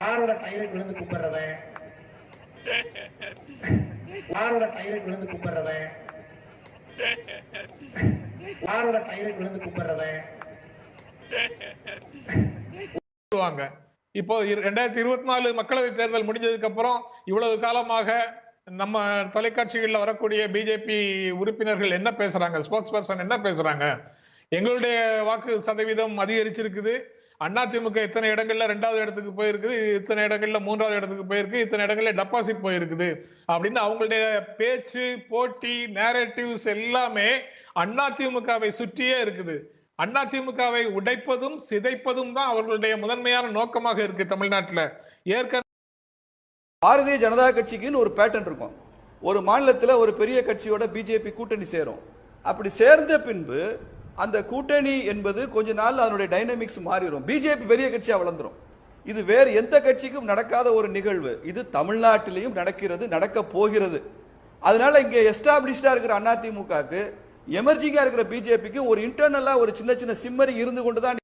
காரோட டயருக்கு விழுந்து கும்பிடுறவன் காரோட டயருக்கு விழுந்து கும்பிடுறவன் காரோட டயருக்கு விழுந்து கும்பிடுறவன் இப்போ ரெண்டாயிரத்தி இருபத்தி நாலு மக்களவை தேர்தல் முடிஞ்சதுக்கு அப்புறம் இவ்வளவு காலமாக நம்ம தொலைக்காட்சிகளில் வரக்கூடிய பிஜேபி உறுப்பினர்கள் என்ன பேசுறாங்க? ஸ்போக்ஸ் பர்சன் என்ன பேசுறாங்க? எங்களுடைய வாக்கு சதவீதம் அதிகரிச்சிருக்குது. அதிமுக இத்தனை இடங்கள்ல ரெண்டாவது இடத்துக்கு போயிருக்குது இத்தனை இடங்கள்ல மூன்றாவது இடத்துக்கு போயிருக்கு இத்தனை இடங்கள்ல டெபாசிட் போயிருக்குது அப்படின்னு அவங்களுடைய பேச்சு போட்டி நேரட்டிவ்ஸ் எல்லாமே அதிமுகவை சுற்றியே இருக்குது. அதிமுகவை உடைப்பதும் சிதைப்பதும் தான் அவர்களுடைய முதன்மையான நோக்கமாக இருக்கு தமிழ்நாட்டில். ஏற்கனவே பாரதிய ஜனதா கட்சிக்குன்னு ஒரு பேட்டர்ன் இருக்கும். ஒரு மாநிலத்தில் ஒரு பெரிய கட்சியோட பிஜேபி கூட்டணி சேரும். அப்படி சேர்ந்த பின்பு அந்த கூட்டணி என்பது கொஞ்ச நாள் அதனுடைய டைனமிக்ஸ் மாறிடும் பிஜேபி பெரிய கட்சியாக வளர்ந்துரும். இது வேறு எந்த கட்சிக்கும் நடக்காத ஒரு நிகழ்வு. இது தமிழ்நாட்டிலையும் நடக்கிறது நடக்க போகிறது. அதனால இங்கே எஸ்டாப்ளிஷ்டா இருக்கிற அதிமுகக்கு எமர்ஜிங்கா இருக்கிற பிஜேபிக்கு ஒரு இன்டர்னலா ஒரு சின்ன சின்ன சிம்மரி இருந்து கொண்டு தான்